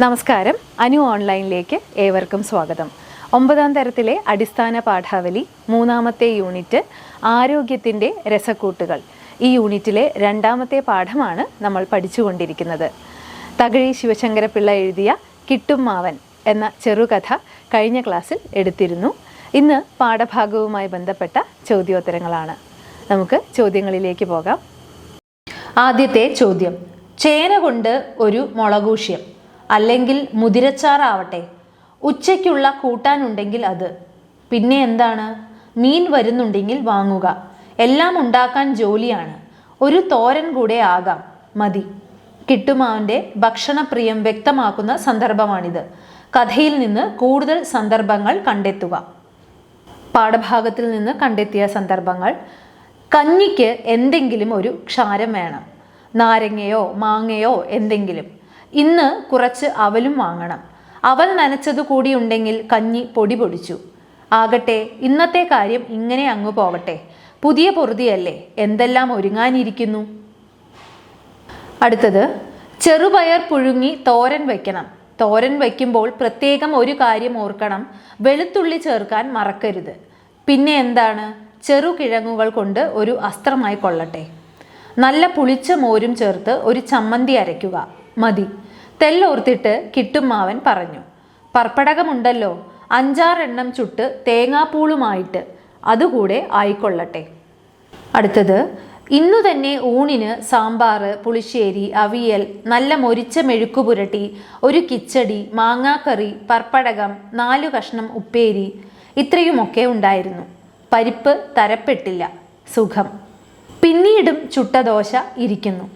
നമസ്കാരം. അനു ഓൺലൈനിലേക്ക് ഏവർക്കും സ്വാഗതം. ഒമ്പതാം തരത്തിലെ അടിസ്ഥാന പാഠാവലി മൂന്നാമത്തെ യൂണിറ്റ് ആരോഗ്യത്തിന്റെ രസക്കൂട്ടുകൾ. ഈ യൂണിറ്റിലെ രണ്ടാമത്തെ പാഠമാണ് നമ്മൾ പഠിച്ചുകൊണ്ടിരിക്കുന്നത്. തകഴി ശിവശങ്കരപിള്ള എഴുതിയ കിട്ടും മാവൻ എന്ന ചെറുകഥ കഴിഞ്ഞ ക്ലാസ്സിൽ എടുത്തിരുന്നു. ഇന്ന് പാഠഭാഗവുമായി ബന്ധപ്പെട്ട ചോദ്യോത്തരങ്ങളാണ്. നമുക്ക് ചോദ്യങ്ങളിലേക്ക് പോകാം. ആദ്യത്തെ ചോദ്യം. ചേന കൊണ്ട് ഒരു മുളകൂഷ്യം. അല്ലെങ്കിൽ മുതിരച്ചാറാവട്ടെ. ഉച്ചയ്ക്കുള്ള കൂട്ടാനുണ്ടെങ്കിൽ അത്. പിന്നെ എന്താണ്? മീൻ വരുന്നുണ്ടെങ്കിൽ വാങ്ങുക. എല്ലാം ഉണ്ടാക്കാൻ ജോലിയാണ്. ഒരു തോരൻ കൂടെ ആകാം. മതി. കിട്ടുമാവിന്റെ ഭക്ഷണപ്രിയം വ്യക്തമാക്കുന്ന സന്ദർഭമാണിത്. കഥയിൽ നിന്ന് കൂടുതൽ സന്ദർഭങ്ങൾ കണ്ടെത്തുക. പാഠഭാഗത്തിൽ നിന്ന് കണ്ടെത്തിയ സന്ദർഭങ്ങൾ. കഞ്ഞിക്ക് എന്തെങ്കിലും ഒരു ക്ഷാരം വേണം. നാരങ്ങയോ മാങ്ങയോ എന്തെങ്കിലും. ഇന്ന് കുറച്ച് അവലും വാങ്ങണം. അവൽ നനച്ചതു കൂടിയുണ്ടെങ്കിൽ കഞ്ഞി പൊടി പൊടിച്ചു. ആകട്ടെ ഇന്നത്തെ കാര്യം ഇങ്ങനെ അങ്ങു പോവട്ടെ പുതിയ പൊറുതിയല്ലേ എന്തെല്ലാം ഒരുങ്ങാനിരിക്കുന്നു? അടുത്തത് ചെറുപയർ പുഴുങ്ങി തോരൻ വയ്ക്കണം തോരൻ വയ്ക്കുമ്പോൾ പ്രത്യേകം ഒരു കാര്യം ഓർക്കണം വെളുത്തുള്ളി ചേർക്കാൻ മറക്കരുത്. പിന്നെ എന്താണ്? ചെറുകിഴങ്ങുകൾ കൊണ്ട് ഒരു അസ്ത്രമായി കൊള്ളട്ടെ. നല്ല പുളിച്ച മോരും ചേർത്ത് ഒരു ചമ്മന്തി അരയ്ക്കുക. മതി. തെല്ലോർത്തിട്ട് കിട്ടുമാവൻ പറഞ്ഞു. പർപ്പടകമുണ്ടല്ലോ അഞ്ചാറെണ്ണം ചുട്ട് തേങ്ങാപ്പൂളുമായിട്ട് അതുകൂടെ ആയിക്കൊള്ളട്ടെ. അടുത്തത് ഇന്നു തന്നെ ഊണിന് സാമ്പാർ പുളിശ്ശേരി അവിയൽ നല്ല മൊരിച്ച മെഴുക്കു പുരട്ടി ഒരു കിച്ചടി മാങ്ങാക്കറി പർപ്പടകം നാലു കഷ്ണം ഉപ്പേരി ഇത്രയുമൊക്കെ ഉണ്ടായിരുന്നു. പരിപ്പ് തരപ്പെട്ടില്ല. സുഖം. പിന്നീടും ചുട്ട ദോശ ഇരിക്കുന്നു.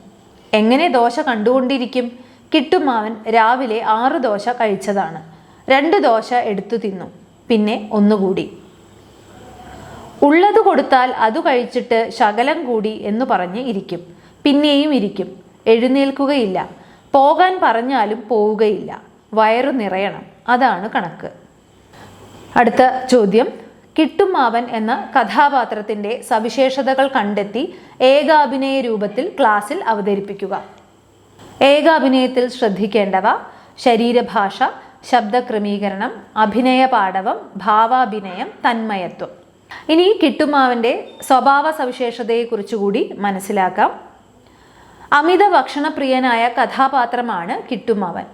എങ്ങനെ ദോശ കണ്ടുകൊണ്ടിരിക്കും? കിട്ടുമാവൻ രാവിലെ ആറ് ദോശ കഴിച്ചതാണ്. രണ്ട് ദോശ എടുത്തു തിന്നു. പിന്നെ ഒന്നുകൂടി. ഉള്ളത് കൊടുത്താൽ അത് കഴിച്ചിട്ട് ശകലം കൂടി എന്ന് പറഞ്ഞ് ഇരിക്കും. പിന്നെയും ഇരിക്കും. എഴുന്നേൽക്കുകയില്ല. പോകാൻ പറഞ്ഞാലും പോവുകയില്ല. വയറു നിറയണം. അതാണ് കണക്ക്. അടുത്ത ചോദ്യം. കിട്ടുമാവൻ എന്ന കഥാപാത്രത്തിന്റെ സവിശേഷതകൾ കണ്ടെത്തി ഏകാഭിനയ രൂപത്തിൽ ക്ലാസ്സിൽ അവതരിപ്പിക്കുക. ഏകാഭിനയത്തിൽ ശ്രദ്ധിക്കേണ്ടവ ശരീരഭാഷ ശബ്ദക്രമീകരണം അഭിനയ പാടവം ഭാവാഭിനയം തന്മയത്വം. ഇനി കിട്ടുമാവിന്റെ സ്വഭാവ സവിശേഷതയെക്കുറിച്ചുകൂടി മനസ്സിലാക്കാം. അമിത ഭക്ഷണപ്രിയനായ കഥാപാത്രമാണ് കിട്ടുമാവൻ.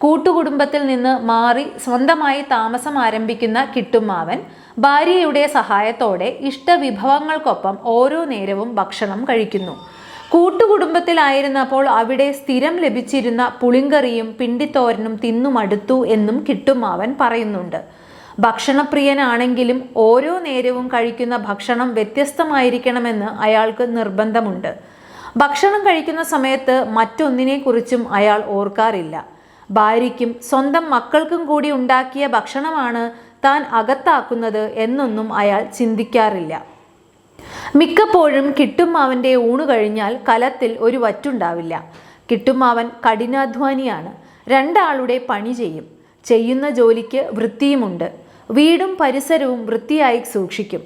കൂട്ടുകുടുംബത്തിൽ നിന്ന് മാറി സ്വന്തമായി താമസം ആരംഭിക്കുന്ന കിട്ടുമാവൻ ഭാര്യയുടെ സഹായത്തോടെ ഇഷ്ടവിഭവങ്ങൾക്കൊപ്പം ഓരോ നേരവും ഭക്ഷണം കഴിക്കുന്നു. കൂട്ടുകുടുംബത്തിലായിരുന്നപ്പോൾ അവിടെ സ്ഥിരം ലഭിച്ചിരുന്ന പുളിങ്കറിയും പിണ്ടിത്തോരനും തിന്നുമടുത്തു എന്നും കിട്ടുമാവൻ പറയുന്നുണ്ട്. ഭക്ഷണപ്രിയനാണെങ്കിലും ഓരോ നേരവും കഴിക്കുന്ന ഭക്ഷണം വ്യത്യസ്തമായിരിക്കണമെന്ന് അയാൾക്ക് നിർബന്ധമുണ്ട്. ഭക്ഷണം കഴിക്കുന്ന സമയത്ത് മറ്റൊന്നിനെക്കുറിച്ചും അയാൾ ഓർക്കാറില്ല. ഭാര്യയ്ക്കും സ്വന്തം മക്കൾക്കും കൂടി ഉണ്ടാക്കിയ ഭക്ഷണമാണ് താൻ അകത്താക്കുന്നത് എന്നൊന്നും അയാൾ ചിന്തിക്കാറില്ല. മിക്കപ്പോഴും കിട്ടുമാവന്റെ ഊണ് കഴിഞ്ഞാൽ കലത്തിൽ ഒരു വറ്റുണ്ടാവില്ല. കിട്ടുമാവൻ കഠിനാധ്വാനിയാണ്. രണ്ടാളുടെ പണി ചെയ്യും. ചെയ്യുന്ന ജോലിക്ക് വൃത്തിയുമുണ്ട്. വീടും പരിസരവും വൃത്തിയായി സൂക്ഷിക്കും.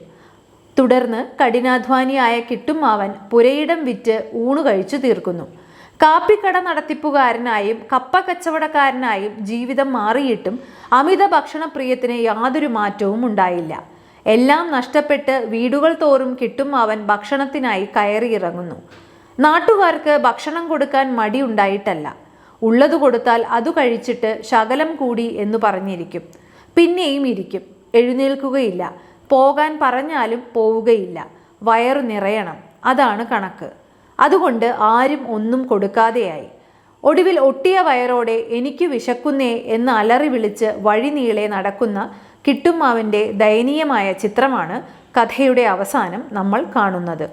തുടർന്ന് കഠിനാധ്വാനിയായ കിട്ടുമാവൻ പുരയിടം വിറ്റ് ഊണ് കഴിച്ചു തീർക്കുന്നു. കാപ്പിക്കട നടത്തിപ്പുകാരനായും കപ്പ കച്ചവടക്കാരനായും ജീവിതം മാറിയിട്ടും അമിത ഭക്ഷണപ്രിയത്തിന് യാതൊരു മാറ്റവും ഉണ്ടായില്ല. എല്ലാം നഷ്ടപ്പെട്ട് വീടുകൾ തോറും കിട്ടും അവൻ ഭക്ഷണത്തിനായി കയറിയിറങ്ങുന്നു നാട്ടുകാർക്ക് ഭക്ഷണം കൊടുക്കാൻ മടി ഉണ്ടായിട്ടല്ല ഉള്ളത് കൊടുത്താൽ അത് കഴിച്ചിട്ട് ശകലം കൂടി എന്ന് പറഞ്ഞിരിക്കും. പിന്നെയും ഇരിക്കും. എഴുന്നേൽക്കുകയില്ല. പോകാൻ പറഞ്ഞാലും പോവുകയില്ല. വയറു നിറയണം. അതാണ് കണക്ക്. അതുകൊണ്ട് ആരും ഒന്നും കൊടുക്കാതെയായി. ഒടുവിൽ ഒട്ടിയ വയറോടെ എനിക്ക് വിശക്കുന്നേ എന്ന് അലറി വിളിച്ച് വഴിനീളെ നടക്കുന്ന കിട്ടുമാവിന്റെ ദയനീയമായ ചിത്രമാണ് കഥയുടെ അവസാനം നമ്മൾ കാണുന്നത്.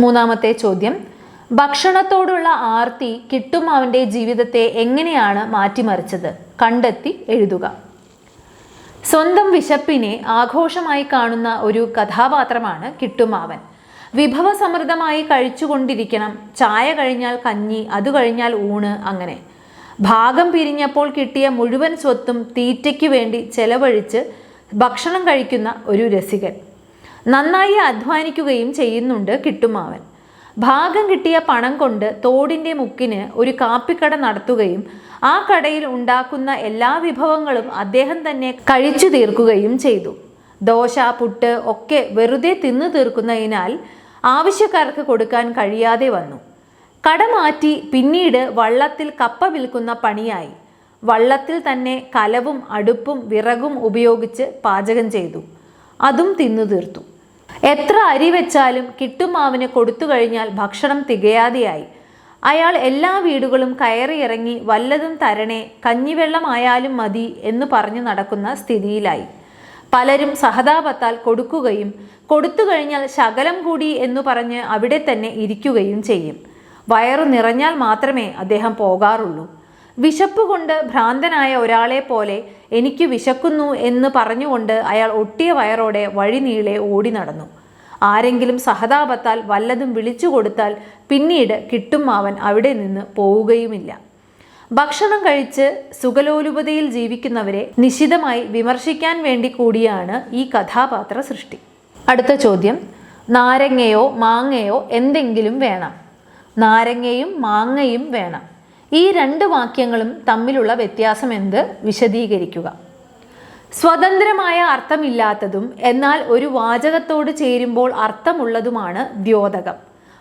മൂന്നാമത്തെ ചോദ്യം. ഭക്ഷണത്തോടുള്ള ആർത്തി കിട്ടുമാവിന്റെ ജീവിതത്തെ എങ്ങനെയാണ് മാറ്റിമറിച്ചത്? കണ്ടെത്തി എഴുതുക. സ്വന്തം വിശപ്പിനെ ആഘോഷമായി കാണുന്ന ഒരു കഥാപാത്രമാണ് കിട്ടുമാവൻ. വിഭവസമൃദ്ധമായി കഴിച്ചുകൊണ്ടിരിക്കണം. ചായ കഴിഞ്ഞാൽ കഞ്ഞി അത് കഴിഞ്ഞാൽ ഊണ് അങ്ങനെ. ഭാഗം പിരിഞ്ഞപ്പോൾ കിട്ടിയ മുഴുവൻ സ്വത്തും തീറ്റയ്ക്ക് വേണ്ടി ചെലവഴിച്ച് ഭക്ഷണം കഴിക്കുന്ന ഒരു രസികൻ. നന്നായി അധ്വാനിക്കുകയും ചെയ്യുന്നുണ്ട് കിട്ടുമാവൻ. ഭാഗം കിട്ടിയ പണം കൊണ്ട് തോടിന്റെ മുക്കിന് ഒരു കാപ്പിക്കട നടത്തുകയും ആ കടയിൽ ഉണ്ടാക്കുന്ന എല്ലാ വിഭവങ്ങളും അദ്ദേഹം തന്നെ കഴിച്ചു തീർക്കുകയും ചെയ്തു. ദോശ പുട്ട് ഒക്കെ വെറുതെ തിന്നു തീർക്കുന്നതിനാൽ ആവശ്യക്കാർക്ക് കൊടുക്കാൻ കഴിയാതെ വന്നു. കട മാറ്റി പിന്നീട് വള്ളത്തിൽ കപ്പ വിൽക്കുന്ന പണിയായി. വള്ളത്തിൽ തന്നെ കലവും അടുപ്പും വിറകും ഉപയോഗിച്ച് പാചകം ചെയ്തു. അതും തിന്നു തീർത്തു. എത്ര അരി വെച്ചാലും കിട്ടുമാവിന് കൊടുത്തു കഴിഞ്ഞാൽ ഭക്ഷണം തികയാതെയായി. അയാൾ എല്ലാ വീടുകളും കയറിയിറങ്ങി വല്ലതും തരണേ കഞ്ഞിവെള്ളമായാലും മതി എന്ന് പറഞ്ഞു നടക്കുന്ന സ്ഥിതിയിലായി. പലരും സഹതാപത്താൽ കൊടുക്കുകയും കൊടുത്തു കഴിഞ്ഞാൽ ശകലം കൂടി എന്ന് പറഞ്ഞ് അവിടെ തന്നെ ഇരിക്കുകയും ചെയ്യും. വയറു നിറഞ്ഞാൽ മാത്രമേ അദ്ദേഹം പോകാറുള്ളൂ. വിശപ്പ് കൊണ്ട് ഭ്രാന്തനായ ഒരാളെ പോലെ എനിക്ക് വിശക്കുന്നു എന്ന് പറഞ്ഞുകൊണ്ട് അയാൾ ഒട്ടിയ വയറോടെ വഴിനീളെ ഓടി നടന്നു. ആരെങ്കിലും സഹതാപത്താൽ വല്ലതും വിളിച്ചു കൊടുത്താൽ പിന്നീട് കിട്ടും അവൻ അവിടെ നിന്ന് പോവുകയുമില്ല. ഭക്ഷണം കഴിച്ച് സുഖലോലുപതയിൽ ജീവിക്കുന്നവരെ നിശിതമായി വിമർശിക്കാൻ വേണ്ടി കൂടിയാണ് ഈ കഥാപാത്ര സൃഷ്ടി. അടുത്ത ചോദ്യം നാരങ്ങയോ മാങ്ങയോ എന്തെങ്കിലും വേണം. നാരങ്ങയും മാങ്ങയും വേണം. ഈ രണ്ട് വാക്യങ്ങളും തമ്മിലുള്ള വ്യത്യാസം എന്ത്? വിശദീകരിക്കുക. സ്വതന്ത്രമായ അർത്ഥമില്ലാത്തതും എന്നാൽ ഒരു വാചകത്തോട് ചേരുമ്പോൾ അർത്ഥമുള്ളതുമാണ് ദ്യോതകം.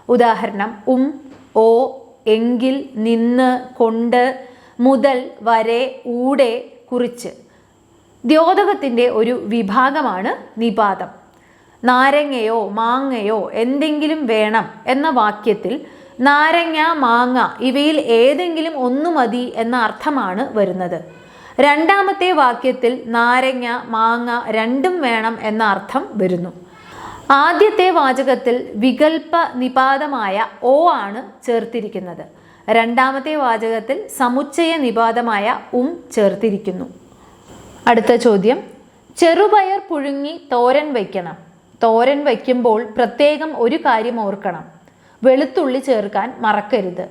ഉദാഹരണം ഉം ഓ എങ്കിൽ നിന്ന് കൊണ്ട് മുതൽ വരെ ഊടെ കുറിച്ച്. ദ്യോതകത്തിന്റെ ഒരു വിഭാഗമാണ് നിപാതം. നാരങ്ങയോ മാങ്ങയോ എന്തെങ്കിലും വേണം എന്ന വാക്യത്തിൽ നാരങ്ങ മാങ്ങ ഇവയിൽ ഏതെങ്കിലും ഒന്നു മതി എന്ന അർത്ഥമാണ് വരുന്നത്. രണ്ടാമത്തെ വാക്യത്തിൽ നാരങ്ങ മാങ്ങ രണ്ടും വേണം എന്ന അർത്ഥം വരുന്നു. ആദ്യത്തെ വാചകത്തിൽ വികൽപ്പ നിപാതമായ ഓ ആണ് ചേർത്തിരിക്കുന്നത്. രണ്ടാമത്തെ വാചകത്തിൽ സമുച്ചയ നിപാതമായ ഉം ചേർത്തിരിക്കുന്നു. അടുത്ത ചോദ്യം. ചെറുപയർ പുഴുങ്ങി തോരൻ വയ്ക്കണം. തോരൻ വയ്ക്കുമ്പോൾ പ്രത്യേകം ഒരു കാര്യം ഓർക്കണം. വെളുത്തുള്ളി ചേർക്കാൻ മറക്കരുത്.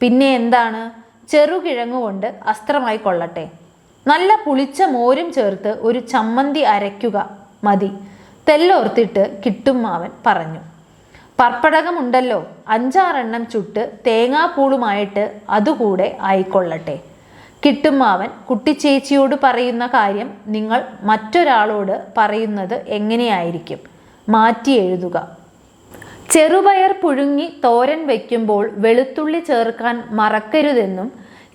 പിന്നെ എന്താണ്? ചെറുകിഴങ്ങുകൊണ്ട് അസ്ത്രമായി കൊള്ളട്ടെ. നല്ല പുളിച്ച മോരും ചേർത്ത് ഒരു ചമ്മന്തി അരയ്ക്കുക മതി. തെല്ലോർത്തിട്ട് കിട്ടും മാവൻ പറഞ്ഞു. പർപ്പടകമുണ്ടല്ലോ. അഞ്ചാറെണ്ണം ചുട്ട് തേങ്ങാപ്പൂളുമായിട്ട് അതുകൂടെ ആയിക്കൊള്ളട്ടെ. കിട്ടും മാവൻ കുട്ടിച്ചേച്ചിയോട് പറയുന്ന കാര്യം നിങ്ങൾ മറ്റൊരാളോട് പറയുന്നത് എങ്ങനെയായിരിക്കും? മാറ്റി എഴുതുക. ചെറുപയർ പുഴുങ്ങി തോരൻ വയ്ക്കുമ്പോൾ വെളുത്തുള്ളി ചേർക്കാൻ മറക്കരുതെന്നും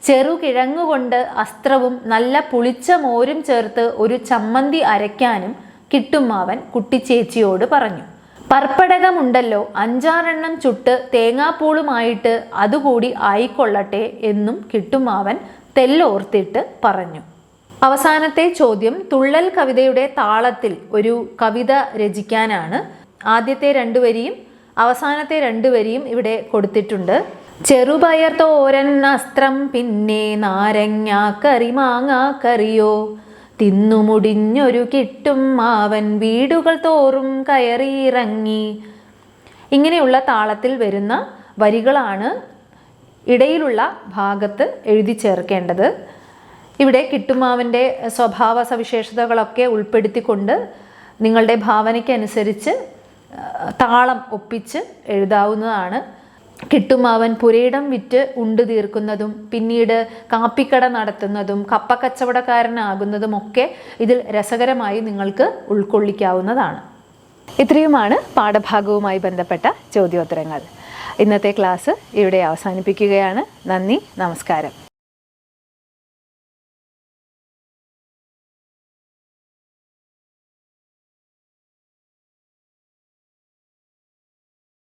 ചെറുകിഴങ്ങുകൊണ്ട് അസ്ത്രവും നല്ല പുളിച്ച മോരും ചേർത്ത് ഒരു ചമ്മന്തി അരയ്ക്കാനും കിട്ടുമാവൻ കുട്ടിച്ചേച്ചിയോട് പറഞ്ഞു. പർപ്പടകമുണ്ടല്ലോ അഞ്ചാറെണ്ണം ചുട്ട് തേങ്ങാപ്പൂളുമായിട്ട് അതുകൂടി ആയിക്കൊള്ളട്ടെ എന്നും കിട്ടുമാവൻ തെല്ലോർത്തിട്ട് പറഞ്ഞു. അവസാനത്തെ ചോദ്യം തുള്ളൽ കവിതയുടെ താളത്തിൽ ഒരു കവിത രചിക്കാനാണ്. ആദ്യത്തെ രണ്ടു വരിയും അവസാനത്തെ രണ്ടു വരിയും ഇവിടെ കൊടുത്തിട്ടുണ്ട്. ചെറുപയർ തോരൻ അസ്ത്രം പിന്നെ നാരങ്ങ കറി മാങ്ങ കറിയോ? തിന്നുമുടിഞ്ഞൊരു കിട്ടും മാവൻ വീടുകൾ തോറും കയറിയിറങ്ങി. ഇങ്ങനെയുള്ള താളത്തിൽ വരുന്ന വരികളാണ് ഇടയിലുള്ള ഭാഗത്ത് എഴുതി ചേർക്കേണ്ടത്. ഇവിടെ കിട്ടുമാവിന്റെ സ്വഭാവ സവിശേഷതകളൊക്കെ ഉൾപ്പെടുത്തിക്കൊണ്ട് നിങ്ങളുടെ ഭാവനയ്ക്കനുസരിച്ച് താളം ഒപ്പിച്ച് എഴുതാവുന്നതാണ്. കിട്ടുമാവൻ പുരയിടം വിറ്റ് ഉണ്ടു തീർക്കുന്നതും പിന്നീട് കാപ്പിക്കട നടത്തുന്നതും കപ്പക്കച്ചവടക്കാരനാകുന്നതും ഒക്കെ ഇതിൽ രസകരമായി നിങ്ങൾക്ക് ഉൾക്കൊള്ളിക്കാവുന്നതാണ്. ഇത്രയുമാണ് പാഠഭാഗവുമായി ബന്ധപ്പെട്ട ചോദ്യോത്തരങ്ങൾ. ഇന്നത്തെ ക്ലാസ് ഇവിടെ അവസാനിപ്പിക്കുകയാണ്. നന്ദി നമസ്കാരം.